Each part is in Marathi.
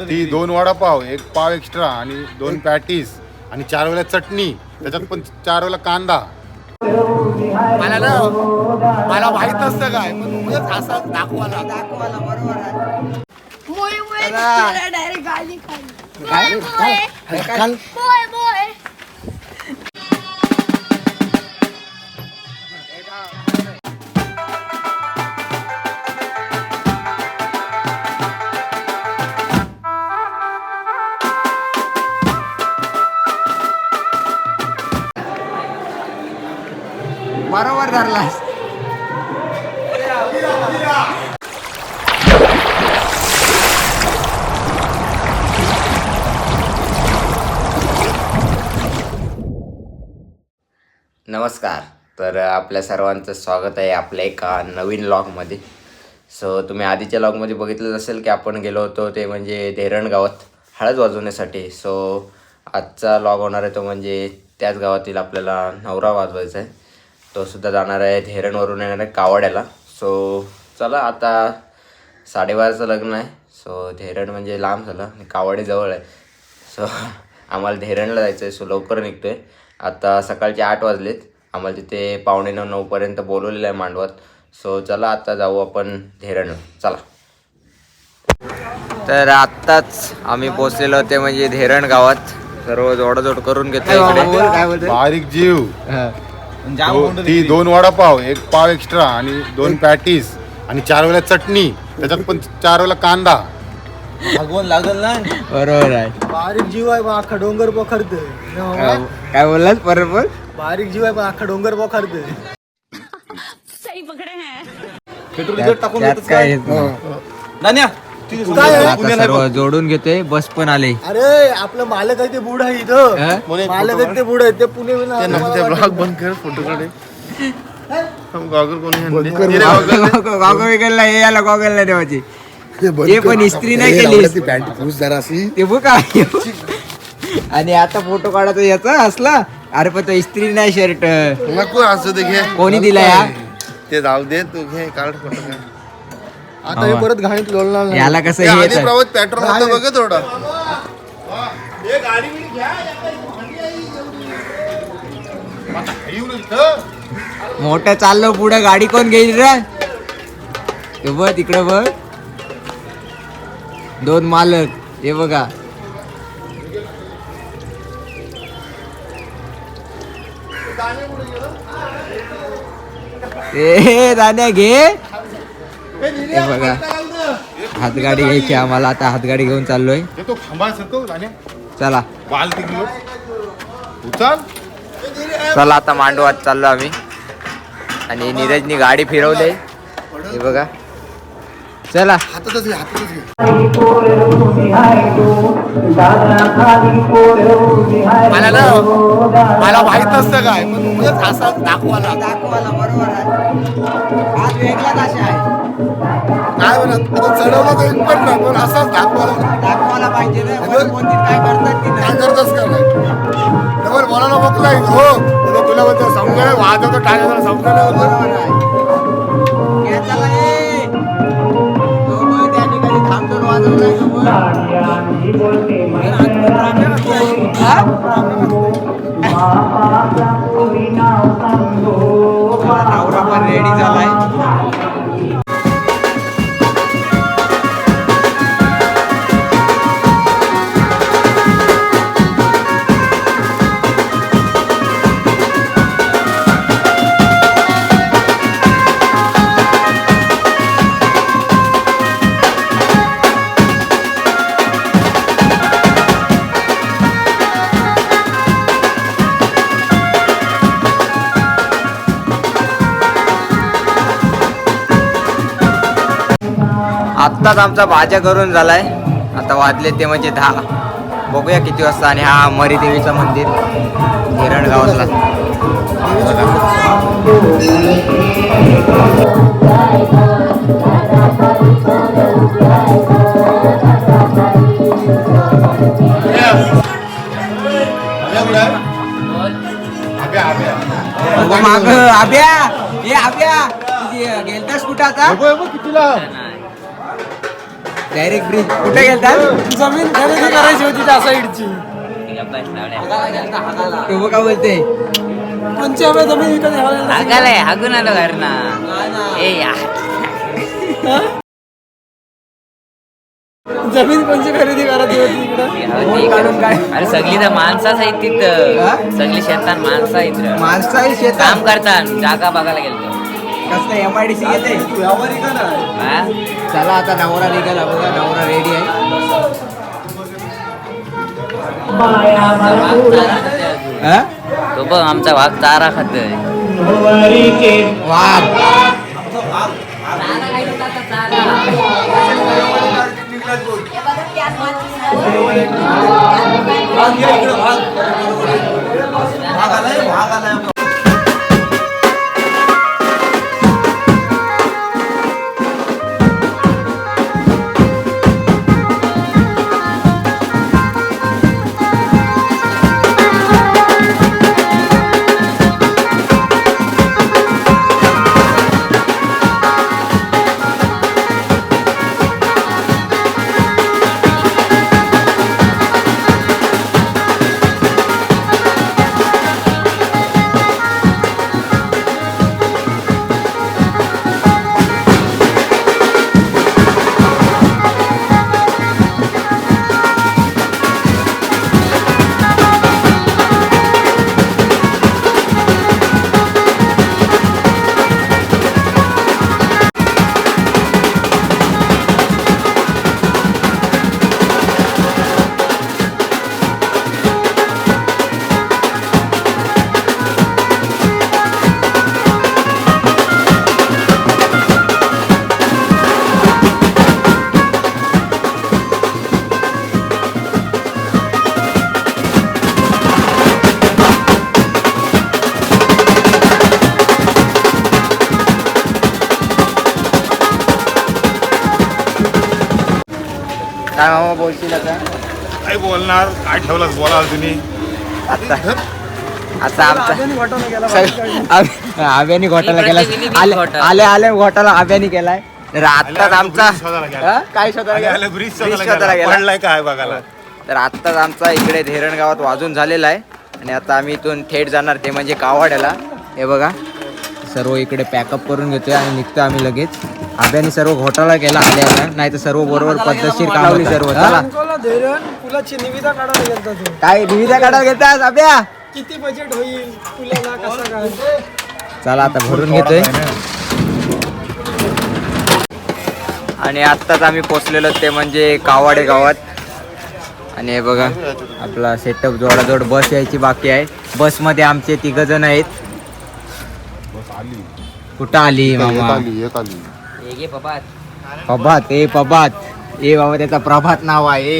ती दोन वडापाव एक पाव एक्स्ट्रा आणि दोन पॅटीस आणि चार वेळेला चटणी. त्याच्यात पण चार वेळेला कांदा. मला ना मला माहीत नसतं काय पण उगाच असा दाखवायला. दाखवायला बरोबर आहे. डायरेक्ट गाली खाली? करलास. नमस्कार. तर आपल्या सर्वांचं स्वागत आहे आपल्या एका नवीन लॉगमध्ये. सो तुम्ही आधीच्या लॉगमध्ये बघितलं असेल की आपण गेलो होतो ते म्हणजे धेरण गावात हळद वाजवण्यासाठी. सो आजचा लॉग होणार आहे तो म्हणजे त्याच गावातील आपल्याला नवरा वाजवायचा आहे. तो सुद्धा जाणार आहे धेरणवरून येणार आहे कावड्याला. सो चला आता साडेबाराचं लग्न आहे. सो धेरण म्हणजे लांब झालं आणि कावडे जवळ आहे. सो आम्हाला धेरणला जायचं आहे सो लवकर निघतोय. आता सकाळचे आठ वाजलेत. आम्हाला तिथे पावणे नऊ नऊपर्यंत बोलवलेलं आहे मांडवात. सो चला आता जाऊ आपण धेरण चला. तर आत्ताच आम्ही पोचलेलो होते म्हणजे धेरण गावात. सर्व जोडाजोड करून घेतो इकडे. काय बोलतोय? बारीक जीव. ती दोन वडापाव एक पाव एक्स्ट्रा आणि दोन पॅटीस आणि चार वेळेला चटणी. त्याच्यात पण चार वेळेला कांदा. भगवान लागल ना? बरोबर आहे. बारीक जीव आहे पण अख्खा डोंगर पोखरते काय बोललास? बरोबर बारीक जीव आहे पण अख्खा डोंगर पोखरते सही पकडे हैं. पेट्रोल टाकून काय काय नान्या ती आता सर्व जोडून घेतोय बस पण आले. अरे आपलं मालक आहे ते बुड आहे इथं. हं? मालक आहे ते बुड आहे ते पुणे ब्लॉग बंद कर फोटो काढे. गॉगल कोणी गॉगल विकलला हे याला गॉगल नाही देवाची. ते पण इस्त्री नाही केली. पॅन्ट पुस जरा अशी ते बघ आणि आता फोटो काढायचा याचा असला. अरे पण तो इस्त्री नाही शर्ट नको असं ते घे. कोणी दिला या? ते जाऊ दे तू घे काढ फोटो काढ. आता हे परत घाणीत लोळणार नाही. याला कसं हे आधी येतं. प्रवास पेट्रोल होतं बघ थोडं मोठं चाललो पुढे गाडी कोण घेईल रे? ते बघ तिकडे बघ. दोन मालक हे बघा. ए दाण्या घे. हे बघा. हातगाडी घ्यायची आम्हाला. आता हातगाडी घेऊन चाललोय. चला. बाल तिकडे उचल. चला आता मांडवात चाललो आम्ही. आणि नीरजनी गाडी फिरवले. हे बघा. चला. मला ना मला माहीत नसतं काय पण असा दाखवायला. दाखवायला बरोबर आहे. आज वेगळाच आहे. काय म्हणत आता चढवलं तर एक पण नाही पण असाच दाखवायला. दाखवायला पाहिजे ना कोणती काय करतात ती काय नाही. करतच का नाही? डबल बोलायला हो तुला तुला म्हणतो समजायला वाजवतो टाळ्याला समजायला बरोबर आहे. नवरा पण रेडी झालाय. आत्ताच आमचा भाज्या करून झालाय. आता वाजले ते म्हणजे दहा. बघूया किती वाजता आणि हा मरी देवीचं मंदिर हिरण गावातला अगं माग. आब्या. ए आब्या. तुझी गेलतास कुठं आता? कितीला? डायरेक्ट ब्रिज कुठे गेलता? जमीन खरेदी करायची होती त्या साईडची तू काय बोलते. जमीन विकत घ्यायला हागालाय हागून आलो घरना. ए यार जमीन कोणची खरेदी करायची होती इकडं? अरे सगळी तर माणसाच आहेत तिथं सगळी शेतात माणसं आहेत. माणसं शेतात. काम करतात जागा बघायला गेलो कसलं एम आय डी सी हा? चला आता नवरा निघाला बघा नवरा रेडी आहे. हा? तो बघ आमचा वाघ चारा खातोय. वाघ. बोलशील आता? काय बोलणार? काय ठेवलं बोला तुम्ही. आता आमचा आव्यानी घोटाळा केला आले. आले आले घोटाळा आव्यानी केलाय. तर आत्ताच आमचा. हा? काय शोधायला आले, गेला? आले, ब्रिज ब्रिज शोधायला शोधायला गेला. गेला. पडलाय काय बघायला? तर आत्ताच आमचा इकडे धेरण गावात वाजून झालेला आहे. आणि आता आम्ही इथून थेट जाणार ते म्हणजे कावाड्याला हे बघा. सर्व इकडे पॅकअप करून घेतोय आणि निघतो आम्ही लगेच. आब्याने सर्व घोटाळा केला. आल्या नाही तर सर्व बरोबर पद्धतशीर काढवली सर्व चला. धैर्यन पुलाची निविदा काढायला गेलता तो. काय निविदा काढायला घेतात आब्या? किती बजेट होईल पुलाला कसं काय? चला आता भरून घेतोय. आणि आत्ताच आम्ही पोचलेलो ते म्हणजे कावाडे गावात. आणि हे बघा आपला सेटअप जोडाजोड बस यायची बाकी आहे. बसमध्ये आमचे तिघ जण आहेत. कुठं आली मामा? घे बाबा प्रभात ए प्रभात. ए बाबा त्याचा प्रभात नाव आहे.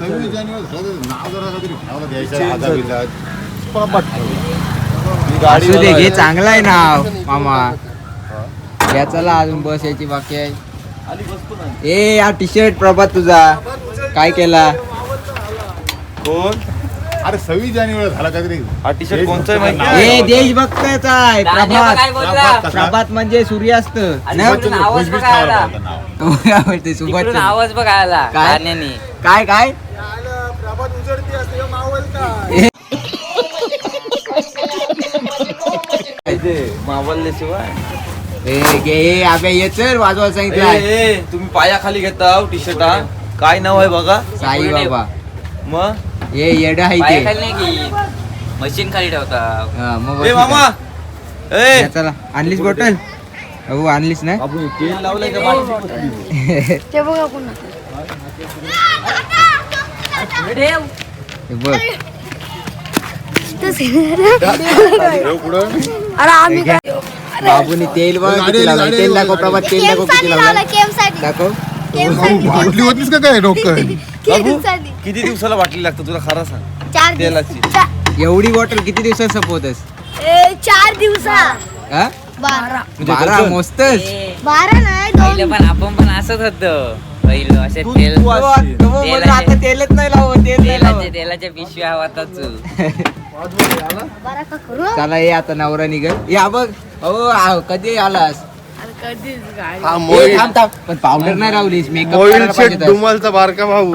सव्वीस. ही असू दे घे चांगलं आहे नाव मामा. या चला अजून बस यायची बाकी आहे. ए हा टी शर्ट प्रभात तुझा. काय केला? कोण? अरे सव्वीस जानेवारी झाला काहीतरी हा टी शर्ट कोणचं ए देशभक्ताचा आहे राजा प्रभात. काय बोलला? प्रभात म्हणजे सूर्यास्त. आणि ना? वरतून आवाज बघ आला तो काय बोलते सुभाष आवाज बघ आला काय? गाण्याने. काय काय? प्रभात का ए घे ये चल वाजवायला तुम्ही पायाखाली घेता टी शर्टा काय नाव आहे बघा? साई बाबा. मग? ये येड आहे ते. नाही की मशीन खाली ठेवता. हा, मग ए बस मामा! ए! चला. आणलीस बॉटल? हो आणलीस ना? आपण तेल लावलंय का? ते बघा पुन्हा. हे बघ. अरे आम्ही काय बाबूनी तेल बघ किती. तेल दाखव प्रभात तेल दाखव किती लावलं दाखव. होतीस का काय डोकं? किती दिवसाला बाटली लागतं तुला? खरं सांग. चार तेलाची. एवढी बॉटल किती दिवसात संपवतस ए, चार दिवसा. हा? बारा. बारा मोजतस बारा नाही पहिलं पण आपण पण असंच होतं. पहिलं असे तेल तो- आता तेलच नाही लावत तेल नाही तेलाचे लावत. तेलाच्या पिशव्या वाताच बारा का करू? चला ये आता नवरा निघल. या बघ. हो आ, कधी आलास? हा ए, मोहिल थांब थांब. पण पावडर नाही मेकअप डुमलचा बारका भाऊ.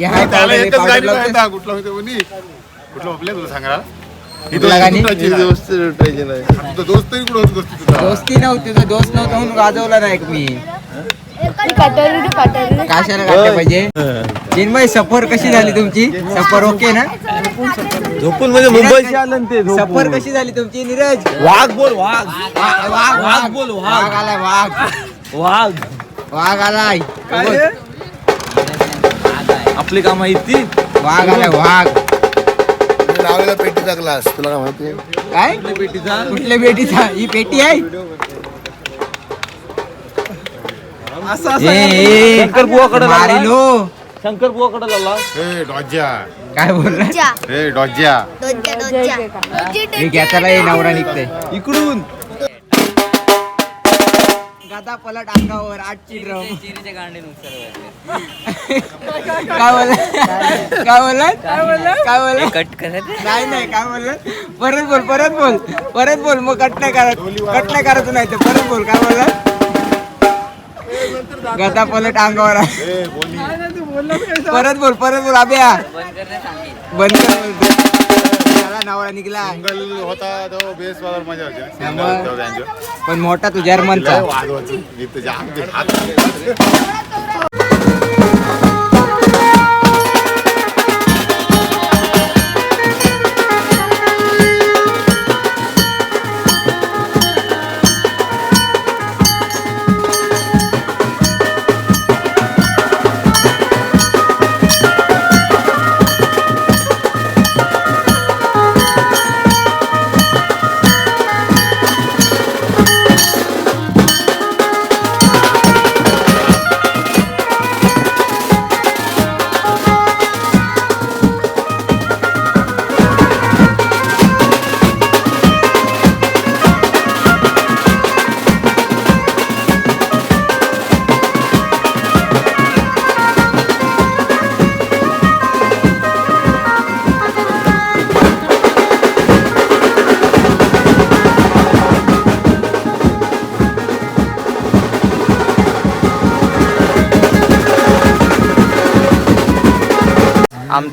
त्याला एकच गाडी माहिती कुठलं होतं म्हणे कुठलं आपल्या तुला सांगा. ही कुठला गाणी? दोस्ती दोस्त तुटायचे नाही. ना. तुझं दोस्त तरी कुठं होती दोस्ती तुझा? दोस्ती नव्हती तुझा दोस्त नव्हता म्हणून गाजवला नाही मी. कटोरी कटोरी कशाला काढलं पाहिजे? चिन्मय सफर कशी झाली तुमची? सफर ओके ना? झोपून म्हणजे मुंबईचे आलं ना ते झोपून. सफर कशी झाली तुमची नीरज? वाघ बोल वाघ. वाघ वाघ बोल, वाघ. वाघ आलाय वाघ. वाघ. वाघ आलाय. काय रे? आपली काम आहेत ती? वाघ आलाय वाघ. मी लावलेला पेटीचा ग्लास तुला काय माहिती? काय? पेटीचा? कुठल्या पेटीचा? ही पेटी आहे? असं ए, ए, शंकर बुवाकडे मारिलो शंकर बुवाकडे लावला. ए डॉज्या. काय बोलला? चा ए डॉज्या. दोनच्या दोनच्या मी घेताला ये नवरा निघते इकडून. गादा पलट अंगावर आठची ड्रम काय बोला काय बोला काय बोला काय बोला कट करत नाही नाही काय बोलला? परत बोल परत बोल. परत बोल मग कट नाही करत. कट नाही करायचं नाही तर परत बोल. काय बोलला? गदा पलट अंगावर परत बोल परत बोल आब्या बंद कर बोलतो. त्याला नवरा निघला. सिंगल होता तो बेस वाला मजा होती. पण मोठा तू जर्मनचा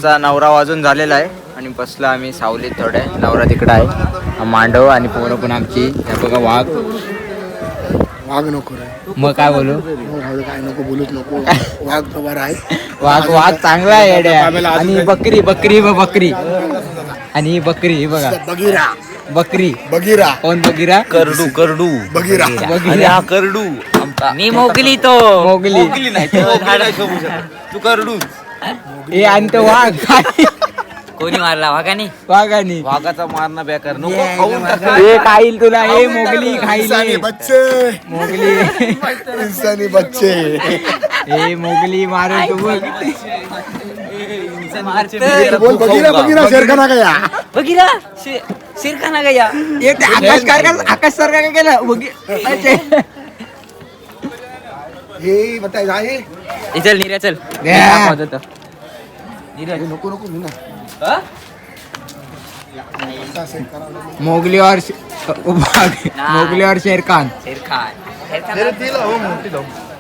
आमचा नवरा वाजून झालेला आहे. आणि बसलो आम्ही सावलीत थोड्या. नवरा तिकडं आहे. हा मांडव आणि पोरं पण आमची. हे बघा वाघ. वाघ नको रे. मग काय बोलू? हो, दे, काय नको बोलूच नको. वाघ तर बरा आहे. वाघ वाघ चांगला आहे येड्या. आणि बकरी बकरी ब बकरी. आणि ही बकरी ही बघा. बगीरा बकरी. बगीरा कोण बकरीरा करडू करडू. बगीरा आणि हा करडू. आमचा. मी मोगली तो. मोगली. मोगली नाही. तू करडू. हे आणि तो वाघ. कोणी मारला? वाघाने? वाघानी. वाघाचा मारणं बेकार. नको खाऊन टाक. हे खाईल तुला हे मोगली खाईल बच्चे. मोगली. इंसानी बच्चे. हे मोगली मारेल तू बघ बोल बगीरा बगीरा शेरखाना बघिरा. ते आकाश काय करत- आकाश सर काय केलं? बघी हे बताय ए, चल निऱ्या चल. या. नको नको मी ना मोगली और श-. मोगली और शेर खान शिरखान. शिरखान. हा?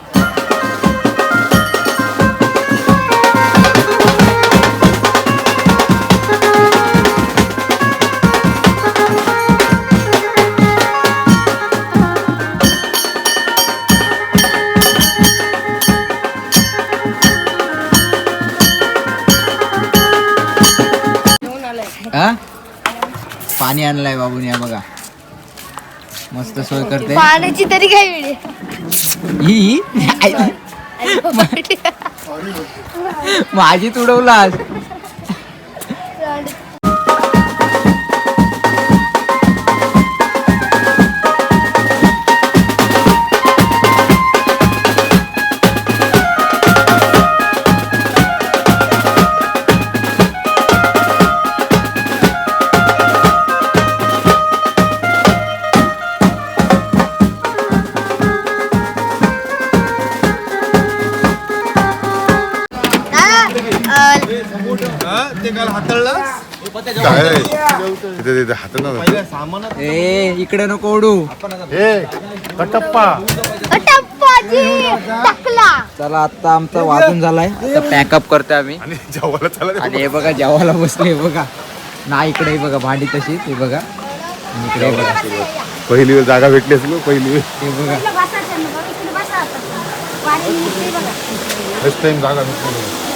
पाणी आणलंय बाबूने हा बघा. मस्त सोय करते. पाण्याची तरी काय वेळ ही? माझी तुडवलास. ए इकडे नको ओढू. हे कटप्पा. टप्पाजी टाकला चला आता आमचा वाजून झालाय. आता पॅकअप करतोय आम्ही. आणि जेवायला चला आणि हे बघा जेवायला बसले हे बघा. ना इकडे हे बघा भांडी तशी हे बघा. आणि इकडे हे बघा. पहिली वेळ जागा भेटली असेल पहिली वेळ. हे बघा. फर्स्ट टाइम जागा बघा. भेटली.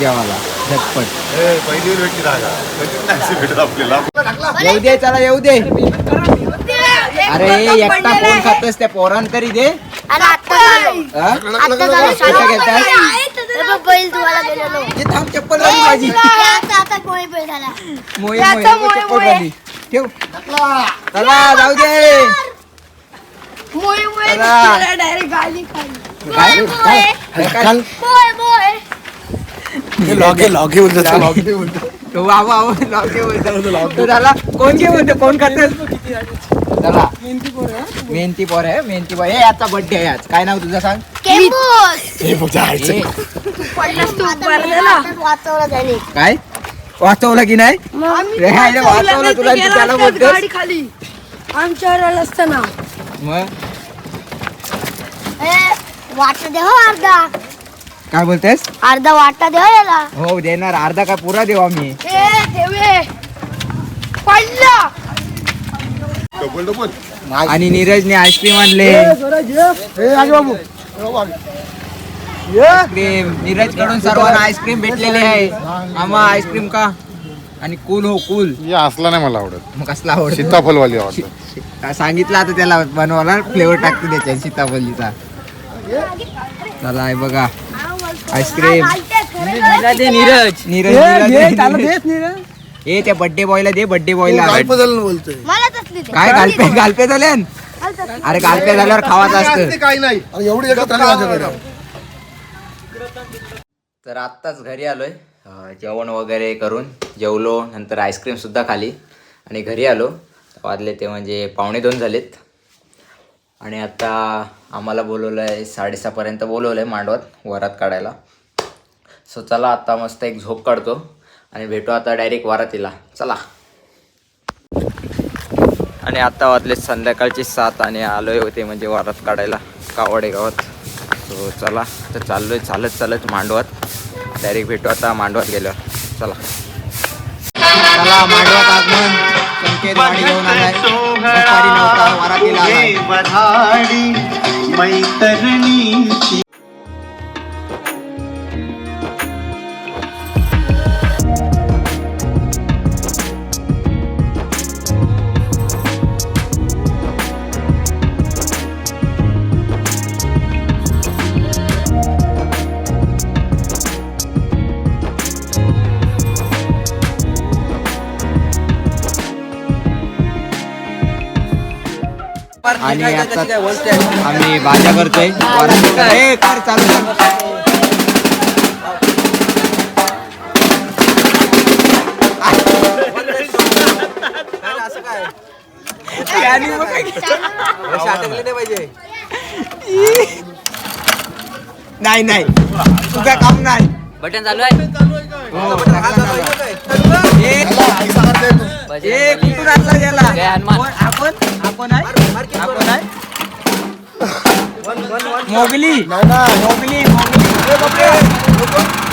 जागा कधीच नाही अशी भेटत आपल्याला येऊ दे चला येऊ दे. अरे एकटा कोण खातोस त्या पोरान तरी दे. थांब चप्पल घाली माझी आता आता कोणी बैल झाला. मोये मोये चप्पल ठेव. चला. जाऊ दे. मोय मोय चला. डायरेक्ट गाली खाली. काय? लॉगे लॉगे बोलतो बाबा घे बोलतो. कोण घे बोलतो? मेहनती पोर आहे मेहनती पोर. आहे याचा बर्थडे आहे आज. काय नाव तुझं सांग? काय? वाचवलं की नाही? वाचवलं तुला त्याला बोलतोस? खाली. आमच्यावर असताना मग? वाटा दे हो अर्धा. काय बोलतेस? अर्धा वाटा दे हो याला. हो देणार. अर्धा काय पुरा देऊ आम्ही? ए देवे पडला. डबल डबल आणि नीरजने आईस्क्रीम आणले. आईस्क्रीम नीरजकडून सर्वांना आईस्क्रीम भेटलेले आहे. आम्हा आईस्क्रीम का? आणि कूल हो कूल हे असला नाही मला आवडत. मग कसला आवडतो? सीताफलवाली आवडत. सांगितलं आता त्याला बनवायला फ्लेवर टाकते त्याच्या सीताफळीचा चला आहे बघा. आईस्क्रीम नीरज. नीरज ए त्या बर्थडे बॉयला दे बर्थडे बॉयला काय गालपे गालपे झाले. अरे गालपे झाल्यावर खावाचं असतं. नाही. तर आत्ताच घरी आलोय. जेवण वगैरे करून जेवलो नंतर आईस्क्रीम सुद्धा खाली आणि घरी आलो. वाजले ते म्हणजे पावणे दोन झालेत. आणि आता आम्हाला बोलवलं आहे साडेसहापर्यंत बोलवलं आहे मांडवात वरात काढायला. सो चला आता मस्त एक झोप काढतो आणि भेटू आता डायरेक्ट वरातीला. चला. आणि आता वाजले संध्याकाळचे सात आणि आलोय होते म्हणजे वरात काढायला कावडे गावात सो चला. तर चाललोय चालत चालत मांडवात. डायरेक्ट भेटू आता मांडवात गेल्यावर. चला. चला मांडवात आगमन. संकेत गाडी घेऊन आलाय. दुपारी नव्हता वरातीला आलाय आणि आता आम्ही भाज्या करतोय. कार चालू नाही नाही. तुझं काम नाही. बटन चालू आहे. हो, कुठून आणला? आपण मोगली मोगली मोगली ए, बापरे. हा?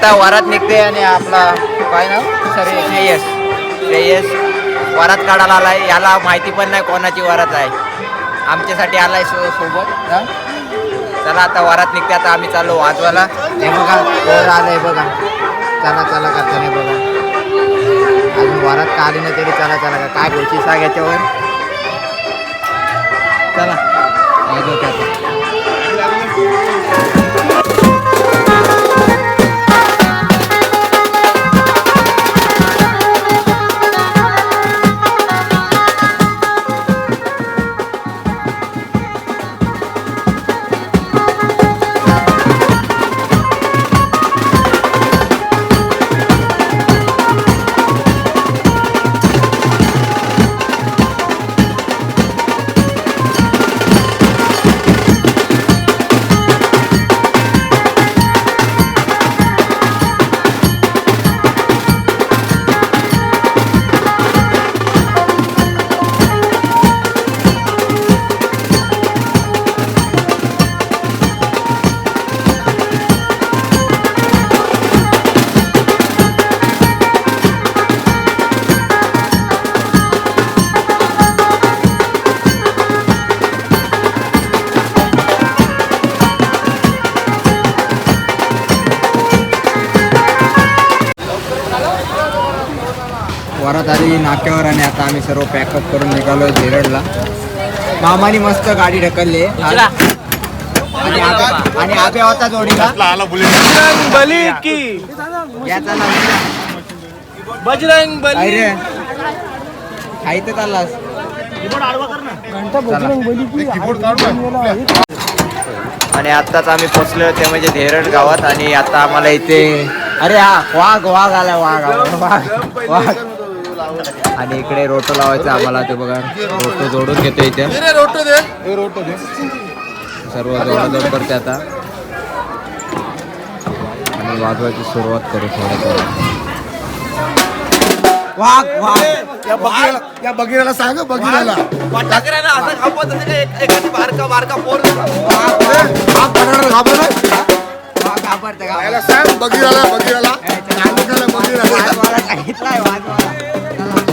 आता वरात निघते आणि आपला काय ना सॉरी श्रेयस. श्रेयस वारात काढायला आलाय. याला माहिती पण नाही कोणाची वरात आहे. आमच्यासाठी आलाय सो सोबत हां? चला आता वरात निघते आता आम्ही चाललो वाजवायला हे बघा आलं आलंय बघा. चला चला करताना बघा. अजून वारात का आली नाही तरी चला चला काय बोलची सांग याच्यावर. चला. वाजवते आता. नाक्यावर आणि आता आम्ही सर्व पॅकअप करून निघालो झेरडला. मामानी मस्त गाडी ढकलली. आणि आब्या- आणि आब्या होता जोडीला. आला बुलेट बली की. याचा नाव बजरंग बली. काय रे खायचं चाललास. आणि आत्ताच आम्ही पोचलो ते म्हणजे धेरड गावात आणि आता आम्हाला इथे अरे हा वाघ वाघ आला वाघ आला, वाघ वाघ. आणि इकडे रोटो लावायचं आम्हाला ते बघा. रोटो जोडून घेतो इथे. सर्व जोडाजोड करते आता. आणि वाजवायची सुरुवात करू थोडं थोडं वाघ. वाघ या बघिराला या बघिराला सांग वाघ. घाबरते का? याला सांग बघिराला बघिराला. सांगितलंय वाजवायला.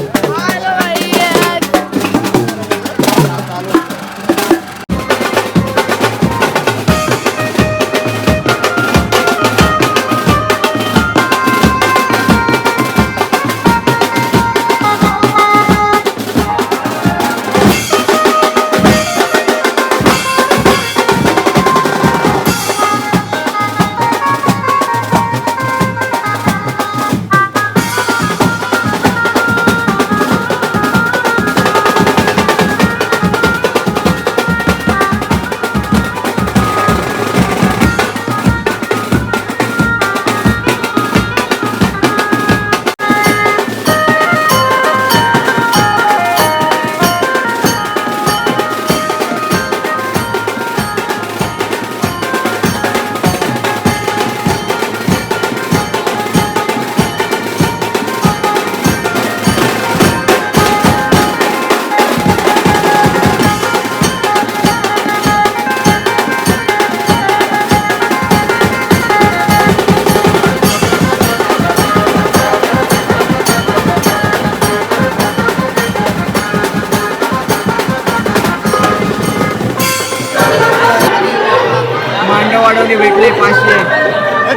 वाढवली भेटले पाचशे?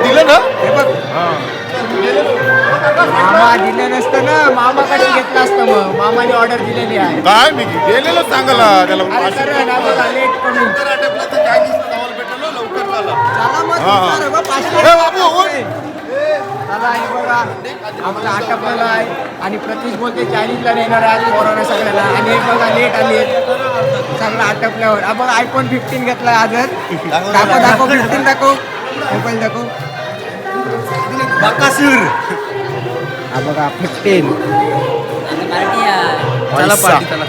दिलं ना? मामा दिलं नसतं ना. मामाकडे घेतलं असतं मग? मामाने ऑर्डर दिलेली आहे. काय मी गेलेलो सांगायला त्याला अरे सर, ना बघा, लेट करून. चला मग, हा. बघ, पाचशे. ए, बाबू, उठ. चला हे बघा. आमचं आटपलेलं आहे. आणि प्रतीश बोलते चायनीजला नेणार आहे आज कोरोना सगळ्याला. आणि हे बघा लेट आली. सगळं आटपल्यावर. बघा आयफोन फिफ्टीन घेतलाय आजच. दाखव दाखव फिफ्टीन दाखव मोबाईल दाखव. हा बघा फिफ्टीन पार्टी आहे. चला पार्टी चला.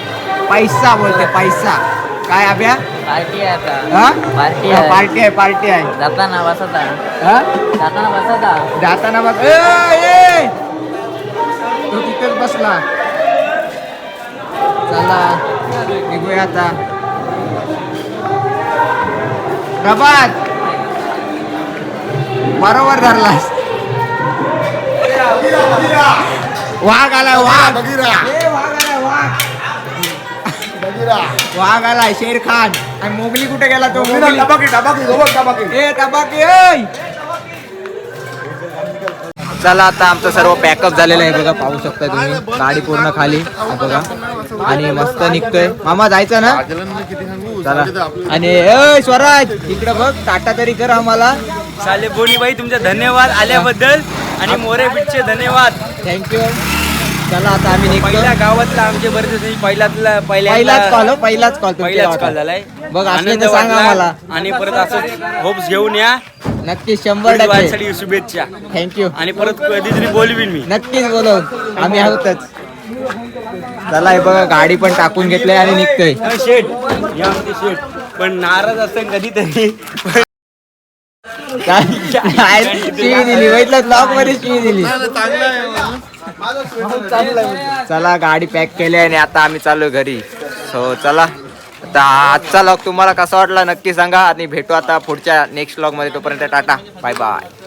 पैसा बोलते पैसा. काय अभ्या? पार्टी आहे आता. हा? पार्टी आहे. पार्टी आहे पार्टी आहे. जाताना बसता हा? जाताना बसता जाताना बघ ए, ए! तो तिथेच बसला. चला. निघूया आता. प्रभात! बरोबर धरलास. वाघ आला वाघ. वाघ आला शेर खान. आणि मोगली कुठे गेला तो? मोगली. टबाकी टबाकी टबाकी ए टबाके चला आता आमचं सर्व पॅकअप झालेलं आहे. बघा पाहू शकता तुम्ही. गाडी पूर्ण खाली बघा. आणि मस्त निघतोय. मामा जायचं ना? चला. आणि स्वराज इकडे बघ टाटा तरी कर आम्हाला. साले बोनीबाई तुमचे धन्यवाद आल्याबद्दल आणि मोरे बीटचे धन्यवाद. थँक्यू चला आता आम्ही निघतो. पहिल्या गावातला आमचे बरेच पहिल्यातला पहिलाच कॉल हो पहिलाच कॉल पहिलाच कॉल झालाय. बघ असले आनंद तर सांग. आम्हाला. आणि परत असं होप्स घेऊन या. नक्की शंभर टक्के. वाढसाठी शुभेच्छा. थँक्यू आणि परत कधीतरी बोलवीन मी. नक्कीच बोलव. आम्ही आहोतच. चला हे बघा गाडी पण टाकून घेतली आणि निघतोय. हा, शेठ. या आमचे शेठ. पण नाराज असतं कधीतरी. काय? काय? शिवी दिली. बघितलं ब्लॉगमध्ये शिवी दिली. चला गाडी पॅक केली आणि आता आम्ही चालू घरी. सो चला. तर आजचा लॉग तुम्हाला कसा वाटला नक्की सांगा आणि भेटू आता पुढच्या नेक्स्ट लॉगमध्ये तोपर्यंत टाटा. Bye bye